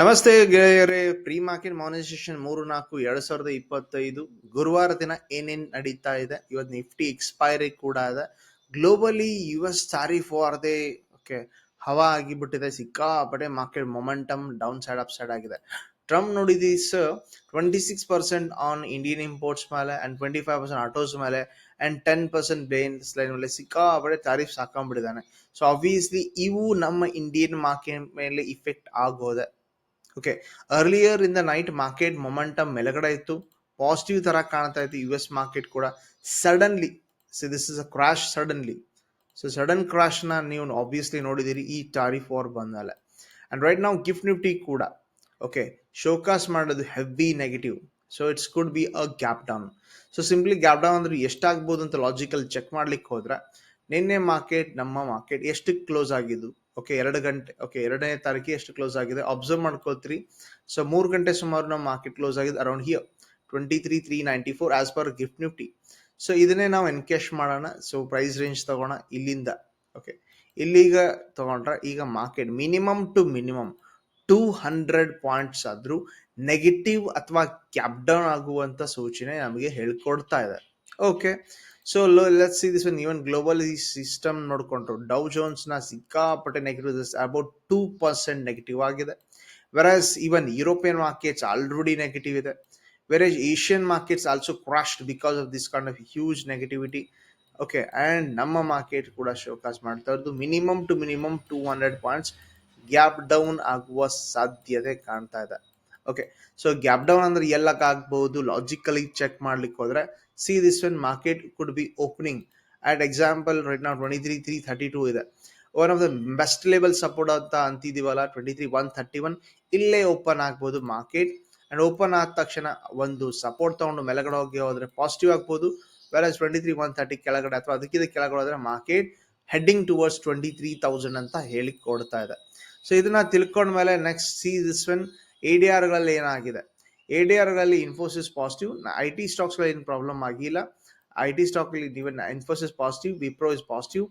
ನಮಸ್ತೆ ಗೆಳೆಯರೇ pre market monetisation ಮೂರು ನಾಲ್ಕು, ಎರಡ್ ಸಾವಿರದ ಇಪ್ಪತ್ತೈದು. ಗುರುವಾರ ದಿನ ಏನೇನ್ ನಡೀತಾ ಇದೆ? ಇವತ್ತು ನಿಫ್ಟಿ ಎಕ್ಸ್ಪೈರಿ ಕೂಡ ಇದೆ. Globally U S tariff they, okay, ಹವಾ ಆಗಿಬಿಟ್ಟಿದೆ, ಸಿಕ್ಕಾಪಟ್ಟೆ market momentum down side up side ಆಗಿದೆ. Trump ನೋಡಿದಿ sir twenty six percent on Indian imports ಮೇಲೆ and twenty five percent autos ಮೇಲೆ ಅಂಡ್ ಟೆನ್ ಪರ್ಸೆಂಟ್ ಬ್ಲೇನ್ಸ್ ಲೈನ್ ಮೇಲೆ ಸಿಕ್ಕಾಪಟ್ಟೆ ತಾರೀಫ್ ಹಾಕೊಂಡ್ಬಿಟ್ಟಿದ್ದಾನೆ ಸೊ ಆಬ್ವಿಯಸ್ಲಿ ಇವು ನಮ್ಮ ಇಂಡಿಯನ್ ಮಾರ್ಕೆಟ್ ಮೇಲೆ ಇಫೆಕ್ಟ್ ಆಗೋದೆ. Okay earlier in night market momentum ಮೇಲಗಡೆ ಇತ್ತು ಪಾಸಿಟಿವ್ ತರ ಕಾಣ್ತಾ ಇತ್ತು ಯು ಎಸ್ ಮಾರ್ಕೆಟ್ ಕೂಡ suddenly so this is a crash suddenly so sudden ಕ್ರಾಶ್ನ ನೀವು ಆಬ್ವಿಯಸ್ಲಿ ನೋಡಿದಿರಿ ಈ ಟಾರಿಫ್ ವಾರ್ ಬಂದಮೇಲೆ ಅಂಡ್ ರೈಟ್ ನಾವು ಗಿಫ್ಟ್ ನಿಫ್ಟಿ ಕೂಡ ಓಕೆ ಶೋಕಾಸ್ ಮಾಡೋದು heavy negative so it's could be a gap down so simply gap down ಅಂದ್ರೆ ಎಷ್ಟಾಗ್ಬೋದು ಅಂತ ಲಾಜಿಕಲ್ ಚೆಕ್ ಮಾಡ್ಲಿಕ್ಕೆ ಹೋದ್ರೆ, ನಿನ್ನೆ ಮಾರ್ಕೆಟ್ ನಮ್ಮ ಮಾರ್ಕೆಟ್ ಎಷ್ಟು ಕ್ಲೋಸ್ ಆಗಿದ್ದು? ಓಕೆ ಎರಡು ಗಂಟೆ ಓಕೆ ಎರಡನೇ ತಾರೀಕಿಗೆ ಎಷ್ಟು ಕ್ಲೋಸ್ ಆಗಿದೆ? ಅಬ್ಸರ್ವ್ ಮಾಡ್ಕೋತೀರಿ ಸೊ ಮೂರು ಗಂಟೆ ಸುಮಾರು ನಮ್ಮ ಮಾರ್ಕೆಟ್ ಕ್ಲೋಸ್ ಆಗಿದೆ around here twenty three three ninety four as per gift Nifty so ಇದನ್ನೇ ನಾವು ಎನ್ಕ್ಯಾಶ್ ಮಾಡೋಣ. ಸೊ ಪ್ರೈಸ್ ರೇಂಜ್ ತಗೋಣ ಇಲ್ಲಿಂದ. ಓಕೆ ಇಲ್ಲಿಗ ತಗೊಂಡ್ರೆ ಈಗ market minimum to minimum two hundred points ಆದ್ರೂ ನೆಗೆಟಿವ್ ಅಥವಾ ಕ್ಯಾಪ್ ಡೌನ್ ಆಗುವಂತ ಸೂಚನೆ ನಮಗೆ ಹೇಳ್ಕೊಡ್ತಾ ಇದೆ. Okay so let's see this one even global ಈ ಸಿಸ್ಟಮ್ ನೋಡ್ಕೊಂಡ್ರು. ಡೌ ಜೋನ್ಸ್ನ ಸಿಕ್ಕಾಪಟ್ಟೆ negative about two percent negative ಆಗಿದೆ. Versus even European markets already negative ಇದೆ. Versus Asian markets also crashed because of this kind of huge negativity okay and ನಮ್ಮ market ಕೂಡ showcase ಮಾಡ್ತಾ ಇರೋದು. Minimum to minimum two hundred points gap down ಆಗುವ ಸಾಧ್ಯತೆ ಕಾಣ್ತಾ ಇದೆ. ಓಕೆ ಸೊ ಗ್ಯಾಪ್ ಡೌನ್ ಅಂದ್ರೆ ಎಲ್ಲಕ್ ಆಗ್ಬಹುದು ಲಾಜಿಕಲಿ ಚೆಕ್ ಮಾಡ್ಲಿಕ್ಕೆ ಹೋದ್ರೆ see this when market could be opening at example right ನಾವು twenty three three thirty two ಇದೆ. One of the best level support ಅಂತ ಅಂತಿದೀವಲ್ಲ twenty three one thirty one ಇಲ್ಲೇ open ಆಗ್ಬೋದು market and open ಆದ ತಕ್ಷಣ ಒಂದು ಸಪೋರ್ಟ್ ತಗೊಂಡು ಮೇಲಗಡೆ ಹೋಗಿ ಹೋದ್ರೆ ಪಾಸಿಟಿವ್ ಆಗ್ಬೋದು. Versus twenty three one thirty ಕೆಳಗಡೆ ಅಥವಾ ಅದಕ್ಕಿಂತ ಕೆಳಗಡೆ ಹೋದ್ರೆ market heading towards twenty three thousand ಅಂತ ಹೇಳಿ ಕೊಡ್ತಾ ಇದೆ. ಸೊ ಇದನ್ನ ತಿಳ್ಕೊಂಡ್ಮೇಲೆ next see this one A D ಆರ್ಗಳಲ್ಲಿ ಏನಾಗಿದೆ? ಎ ಡಿ ಆರ್ಗಳಲ್ಲಿ ಇನ್ಫೋಸಿಸ್ ಪಾಸಿಟಿವ್ ಐ ಟಿ ಸ್ಟಾಕ್ಸ್ಗಳೇನು ಪ್ರಾಬ್ಲಮ್ ಆಗಿಲ್ಲ. I T stock even Infosys positive Wipro is positive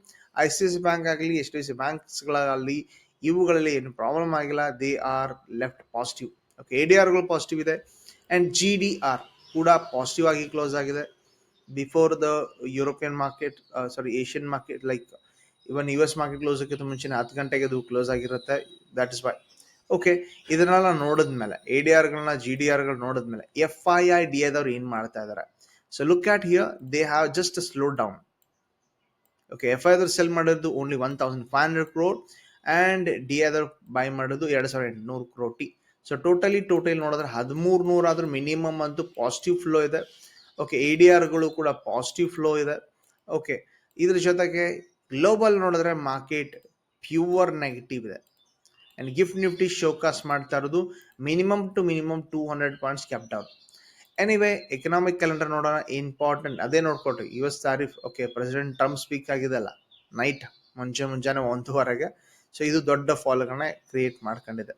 I C C bank ಆಗಲಿ ಎಚ್ ಡಿ ಸಿ ಬ್ಯಾಂಕ್ಸ್ಗಳಲ್ಲಿ ಇವುಗಳಲ್ಲಿ ಏನು ಪ್ರಾಬ್ಲಮ್ ಆಗಿಲ್ಲ. They are left positive okay A D ಆರ್ಗಳು positive ಇದೆ. And G D R ಕೂಡ positive ಆಗಿ close ಆಗಿದೆ. Before the European market sorry Asian market like even U S market close ಆಗಿತ್ತು ಮುಂಚೆನೆ ಹತ್ತು ಗಂಟೆಗೆ ಅದು ಕ್ಲೋಸ್ ಆಗಿರುತ್ತೆ. ದಟ್ ಇಸ್ ವೈ ಓಕೆ ಇದನ್ನೆಲ್ಲ ನೋಡಿದ್ಮೇಲೆ ಎ ಡಿ ಆರ್ಗಳನ್ನ ಜಿ ಡಿ ಆರ್ಗಳು ನೋಡಿದ್ಮೇಲೆ ಎಫ್ ಐ ಐ ಡಿ ಎದವ್ರು ಏನು ಮಾಡ್ತಾ ಇದ್ದಾರೆ so look at here they have just slow down okay F I ಆದವ್ರು ಸೆಲ್ ಮಾಡೋದು only one thousand five hundred crore and D ಆದವ್ರು ಬೈ ಮಾಡೋದು ಎರಡ್ ಸಾವಿರದ ಎಂಟುನೂರು ಕ್ರೋಟಿ ಸೊ ಟೋಟಲಿ ಟೋಟಲ್ ನೋಡಿದ್ರೆ ಹದಿಮೂರು ನೂರು ಆದ್ರೂ ಮಿನಿಮಮ್ ಅಂತೂ ಪಾಸಿಟಿವ್ ಫ್ಲೋ ಇದೆ. ಓಕೆ ಎ ಡಿ ಆರ್ಗಳು ಕೂಡ ಪಾಸಿಟಿವ್ ಫ್ಲೋ ಇದೆ. ಓಕೆ ಇದ್ರ ಜೊತೆಗೆ ಗ್ಲೋಬಲ್ ನೋಡಿದ್ರೆ ಮಾರ್ಕೆಟ್ ಪ್ಯೂವರ್ ನೆಗೆಟಿವ್ ಇದೆ. ಅಂಡ್ ಗಿಫ್ಟ್ ನಿಫ್ಟಿ ಶೋಕಾಸ್ ಮಾಡ್ತಾ ಇರೋದು minimum to minimum two hundred points gap down anyway economic calendar ನೋಡೋಣ ಇಂಪಾರ್ಟೆಂಟ್ ಅದೇ ನೋಡ್ಕೊಟ್ರಿ U S tariff okay president Trump speak ಆಗಿದೆಲ್ಲ night ಮುಂಚೆ ಮುಂಜಾನೆ ಒಂದೂವರೆಗೆ. ಸೊ ಇದು ದೊಡ್ಡ ಫಾಲೋಗಳನ್ನ ಕ್ರಿಯೇಟ್ ಮಾಡ್ಕೊಂಡಿದೆ.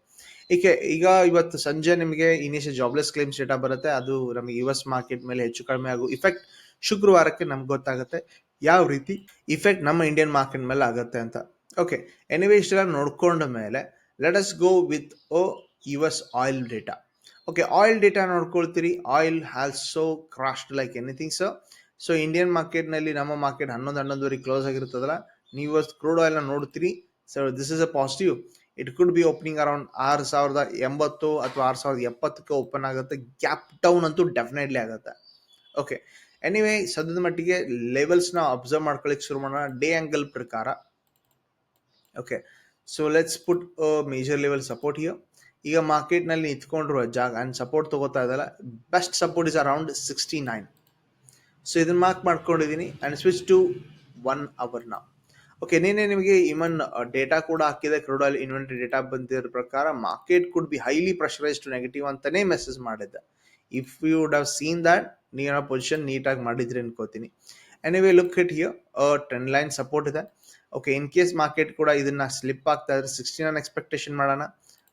ಈಕೆ, ಈಗ ಇವತ್ತು ಸಂಜೆ ನಿಮಗೆ ಇನಿಷಿಯಲ್ ಜಾಬ್ಲೆಸ್ ಕ್ಲೇಮ್ಸ್ ಡೇಟಾ ಬರುತ್ತೆ. ಅದು ನಮಗೆ ಯು ಎಸ್ ಮಾರ್ಕೆಟ್ ಮೇಲೆ ಹೆಚ್ಚು ಕಡಿಮೆ ಆಗೋ. ಇಫೆಕ್ಟ್ ಶುಕ್ರವಾರಕ್ಕೆ ನಮ್ಗೆ ಗೊತ್ತಾಗುತ್ತೆ ಯಾವ ರೀತಿ ಇಫೆಕ್ಟ್ ನಮ್ಮ ಇಂಡಿಯನ್ ಮಾರ್ಕೆಟ್ ಮೇಲೆ ಆಗುತ್ತೆ ಅಂತ. ಓಕೆ ಎನಿವೆ ಇಷ್ಟೆಲ್ಲ ನೋಡ್ಕೊಂಡ ಮೇಲೆ let us go with O U S oil data okay oil data ನೋಡ್ಕೊಳ್ತೀರಿ. Oil has so crashed like anything so so Indian ಮಾರ್ಕೆಟ್ನಲ್ಲಿ ನಮ್ಮ ಮಾರ್ಕೆಟ್ ಹನ್ನೊಂದು, ಹನ್ನೊಂದುವರೆಗೆ ಕ್ಲೋಸ್ ಆಗಿರ್ತದಲ್ಲ, ನೀವು ಕ್ರೂಡ್ ಆಯಿಲ್ನ ನೋಡ್ತೀರಿ. So this is a positive it could be opening around ಆರು ಸಾವಿರದ ಎಂಬತ್ತು ಅಥವಾ ಆರು ಸಾವಿರದ ಎಪ್ಪತ್ತಕ್ಕೆ ಓಪನ್ ಆಗುತ್ತೆ. ಗ್ಯಾಪ್ ಡೌನ್ ಅಂತೂ ಡೆಫಿನೆಟ್ಲಿ ಆಗುತ್ತೆ. ಓಕೆ ಎನಿವೇ ಸದ್ಯದ ಮಟ್ಟಿಗೆ ಲೆವೆಲ್ಸ್ನ ಅಬ್ಸರ್ವ್ ಮಾಡ್ಕೊಳ್ಳಿಕ್ಕೆ ಶುರು ಮಾಡೋಣ. ಡೇ ಆ್ಯಂಗಲ್ ಪ್ರಕಾರ. Okay so let's put major level support here ಈಗ ಮಾರ್ಕೆಟ್ನಲ್ಲಿ ನಿಂತ್ಕೊಂಡಿರುವ ಜಾಗ ಆ್ಯಂಡ್ ಸಪೋರ್ಟ್ ತಗೋತಾ ಇದಲ್ಲ best support is around sixty nine so ಇದನ್ನ ಮಾರ್ಕ್ ಮಾಡ್ಕೊಂಡಿದ್ದೀನಿ and switch to one hour ನಾ ಓಕೆ ನಿನ್ನೆ ನಿಮಗೆ ಇವನ್ ಡೇಟಾ ಕೂಡ ಹಾಕಿದೆ. ಕ್ರೂಡ್ ಆಯಿಲ್ ಇನ್ವೆಂಟ್ರಿ ಡೇಟಾ ಬಂದಿರೋ ಪ್ರಕಾರ market could be highly pressurise to negative ಅಂತಾನೆ ಮೆಸೇಜ್ ಮಾಡಿದ್ದೆ if you would have seen that ನೀವು ಪೊಸಿಷನ್ ನೀಟಾಗಿ ಮಾಡಿದ್ರಿ ಅನ್ಕೋತೀನಿ. Anyway look it here trend line support ಇದೆ. ಓಕೆ ಇನ್ ಕೇಸ್ ಮಾರ್ಕೆಟ್ ಕೂಡ ಇದನ್ನ ಸ್ಲಿಪ್ ಆಗ್ತಾ ಇದ್ರೆ ಸಿಕ್ಸ್ಟಿ ನೈನ್ ಎಕ್ಸ್ಪೆಕ್ಟೇಷನ್ ಮಾಡೋಣ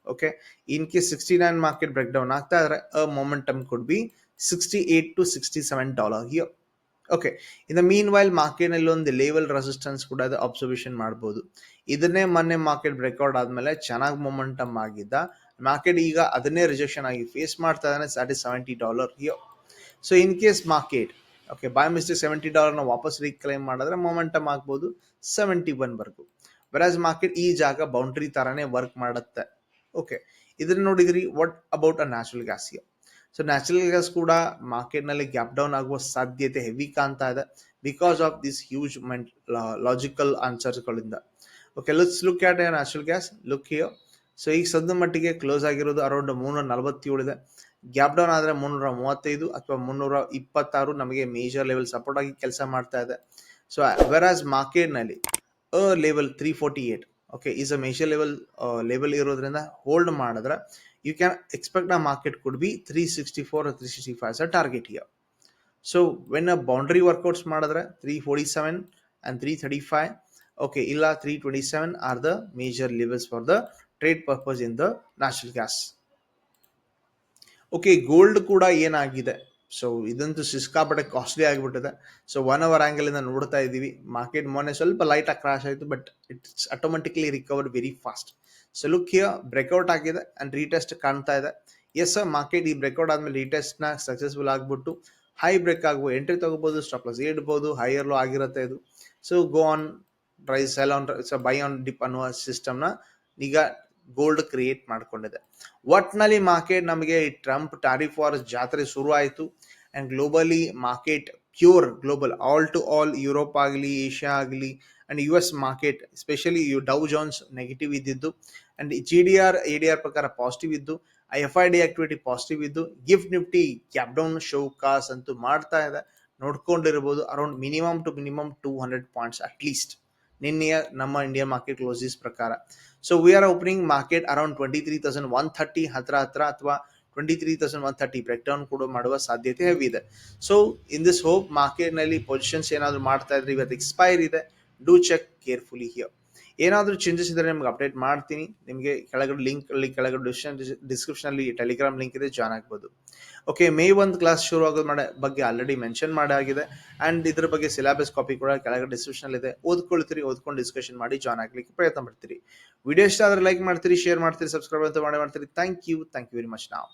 okay in case sixty nine market break down ಆಗ್ತಾ ಇದ್ರೆ a momentum could be sixty eight to sixty seven dollar here okay in mean while ಮಾರ್ಕೆಟ್ನಲ್ಲಿ ಒಂದು level resistance ಕೂಡ ಅದು ಅಬ್ಸರ್ವೇಷನ್ ಮಾಡ್ಬೋದು ಇದನ್ನೇ ಮೊನ್ನೆ ಮಾರ್ಕೆಟ್ ಬ್ರೇಕ್ಔಟ್ ಆದಮೇಲೆ ಚೆನ್ನಾಗಿ ಮೊಮೆಂಟಮ್ ಆಗಿದ್ದ ಮಾರ್ಕೆಟ್ ಈಗ ಅದನ್ನೇ ರಿಜೆಕ್ಷನ್ ಆಗಿ ಫೇಸ್ ಮಾಡ್ತಾ ಇದ್ದಾನೆ is seventy dollar here so in case market okay by mistake seventy ಡಾಲರ್ನ ವಾಪಸ್ ರೀಕ್ಲೈಮ್ ಮಾಡಿದ್ರೆ ಮೊಮೆಂಟಮ್ ಆಗ್ಬೋದು ಸೆವೆಂಟಿ ಒನ್ವರೆಗೂ ವೆರಾಸ್ ಮಾರ್ಕೆಟ್ ಈ ಜಾಗ ಬೌಂಡ್ರಿ ತರಾನೇ ವರ್ಕ್ ಮಾಡುತ್ತೆ. ಓಕೆ ಇದನ್ನ ನೋಡಿದ್ರಿ what about a natural gas here so natural gas ಕೂಡ ಮಾರ್ಕೆಟ್ನಲ್ಲಿ ಗ್ಯಾಪ್ ಡೌನ್ ಆಗುವ ಸಾಧ್ಯತೆ ಹೆವಿ ಕಾಣ್ತಾ ಇದೆ ಬಿಕಾಸ್ ಆಫ್ ದಿಸ್ ಹ್ಯೂಜ್ ಮೆಂಟ್ logical ಆನ್ಸರ್ಸ್ಗಳಿಂದ okay look look at natural gas look here so ಈಗ ಸದ್ದ ಮಟ್ಟಿಗೆ ಕ್ಲೋಸ್ ಆಗಿರೋದು ಅರೌಂಡ್ ಮುನ್ನೂರ ನಲವತ್ತೇಳು ಇದೆ. ಗ್ಯಾಪ್ ಡೌನ್ ಆದರೆ ಮುನ್ನೂರ ಮೂವತ್ತೈದು ಅಥವಾ ಮುನ್ನೂರ ಇಪ್ಪತ್ತಾರು ನಮಗೆ ಮೇಜರ್ ಲೆವೆಲ್ ಸಪೋರ್ಟ್ ಆಗಿ ಕೆಲಸ ಮಾಡ್ತಾ ಇದೆ. ಸೊ ವೆರಾಸ್ ಮಾರ್ಕೆಟ್ನಲ್ಲಿ a level three forty eight okay is a major level level ಇರೋದ್ರಿಂದ ಹೋಲ್ಡ್ ಮಾಡಿದ್ರೆ you can expect a market could be three sixty four three sixty five a target here so when a boundary workouts ಮಾಡಿದ್ರೆ three forty seven and three thirty five okay ಇಲ್ಲ three twenty seven are the major levels for the trade purpose in the natural gas okay gold ಕೂಡ ಏನಾಗಿದೆ? So ಇದಂತೂ ಸಿಸ್ಕಾಪಟ್ಟೆ costly ಆಗಿಬಿಟ್ಟಿದೆ. So one hour ಆ್ಯಂಗಲಿಂದ ನೋಡ್ತಾ ಇದ್ದೀವಿ. Market ಮೊನ್ನೆ ಸ್ವಲ್ಪ ಲೈಟಾಗಿ ಕ್ರಾಶ್ ಆಯಿತು but it's automatically recover very fast so look here breakout ಆಗಿದೆ ಆ್ಯಂಡ್ ರೀಟೆಸ್ಟ್ ಕಾಣ್ತಾ ಇದೆ. ಎಸ್ ಮಾರ್ಕೆಟ್ ಈ ಬ್ರೇಕ್ಔಟ್ ಆದಮೇಲೆ ರೀಟೆಸ್ಟ್ನ ಸಕ್ಸಸ್ಫುಲ್ ಆಗಿಬಿಟ್ಟು ಹೈ ಬ್ರೇಕ್ ಆಗ್ಬೋದು ಎಂಟ್ರಿ ತಗೋಬೋದು ಸ್ಟಾಪ್ ಲಾಸ್ ಇಡ್ಬೋದು ಹೈಯರ್ಲು ಆಗಿರುತ್ತೆ ಇದು. So go on price sell on buy on dip ಅನ್ನುವ ಸಿಸ್ಟಮ್ನ ಈಗ ಗೋಲ್ಡ್ ಕ್ರಿಯೇಟ್ ಮಾಡ್ಕೊಂಡಿದೆ. ಒಟ್ನಲ್ಲಿ ಮಾರ್ಕೆಟ್ ನಮಗೆ ಟ್ರಂಪ್ ಟಾರಿಫ್ ವಾರ್ ಜಾತ್ರೆ ಶುರು ಆಯಿತು and globally market pure global all to all Europe ಆಗಲಿ ಏಷ್ಯಾ ಆಗಲಿ and U S market especially U Dow Jones negative ಇದ್ದಿದ್ದು and G D R A D R ಪ್ರಕಾರ ಪಾಸಿಟಿವ್ ಇದ್ದು I F I D activity positive ಇದ್ದು gift nifty cap down show ಕಾಸ್ ಅಂತೂ ಮಾಡ್ತಾ ಇದೆ. ನೋಡ್ಕೊಂಡಿರ್ಬೋದು around minimum two minimum two hundred points at least ನಿನ್ನೆಯ ನಮ್ಮ Indian market closes ಪ್ರಕಾರ. So we are opening market around twenty three thousand one thirty ಹತ್ರ ಹತ್ರ ಅಥವಾ twenty three thousand one thirty break down ಕೂಡ ಮಾಡುವ ಸಾಧ್ಯತೆ ಹೆವಿ ಇದೆ ಸೊ ಇನ್ ದಿಸ್ ಹೋಪ್ ಮಾರ್ಕೆಟ್ನಲ್ಲಿ ಪೊಸಿಷನ್ಸ್ ಏನಾದರೂ ಮಾಡ್ತಾ ಇದ್ರೆ ಇವತ್ತು ಎಕ್ಸ್ಪೈರ್ ಇದೆ. ಡೂ ಚೆಕ್ ಕೇರ್ಫುಲಿ ಹಿಯರ್ ಏನಾದರೂ ಚೇಂಜಸ್ ಇದ್ದರೆ ನಿಮ್ಗೆ ಅಪ್ಡೇಟ್ ಮಾಡ್ತೀನಿ. ನಿಮಗೆ ಕೆಳಗಡೆ ಲಿಂಕ್ ಅಲ್ಲಿ ಕೆಳಗಡೆ ಡಿಸ್ಕ್ರಿಪ್ಷನ್ ಅಲ್ಲಿ ಟೆಲಿಗ್ರಾಮ್ ಲಿಂಕ್ ಇದೆ ಜಾಯ್ನ್ ಆಗ್ಬೋದು. ಓಕೆ ಮೇ ಒಂದು ಕ್ಲಾಸ್ ಶುರು ಆಗೋದು ಮಾಡ ಬಗ್ಗೆ ಆಲ್ರೆಡಿ ಮೆನ್ಷನ್ ಮಾಡಾಗಿದೆ ಆ್ಯಂಡ್ ಇದ್ರ ಬಗ್ಗೆ ಸಿಲೆಬಸ್ ಕಾಪಿ ಕೂಡ ಕೆಳಗಡೆ ಡಿಸ್ಕ್ರಿಪ್ಷನ್ ಇದೆ. ಓದ್ಕೊಳ್ತೀರಿ, ಓದ್ಕೊಂಡು ಡಿಸ್ಕಷನ್ ಮಾಡಿ ಜಾಯ್ನ್ ಆಗ್ಲಿಕ್ಕೆ ಪ್ರಯತ್ನ ಪಡ್ತೀರಿ. ವಿಡಿಯೋ ಇಷ್ಟ ಆದರೆ ಲೈಕ್ ಮಾಡ್ತೀರಿ ಶೇರ್ ಮಾಡ್ತೀರಿ ಸಬ್ಸ್ಕ್ರೈಬ್ ಅಂತ ಮಾಡಿ ಮಾಡ್ತೀರಿ. Thank you thank you very much ನಾವು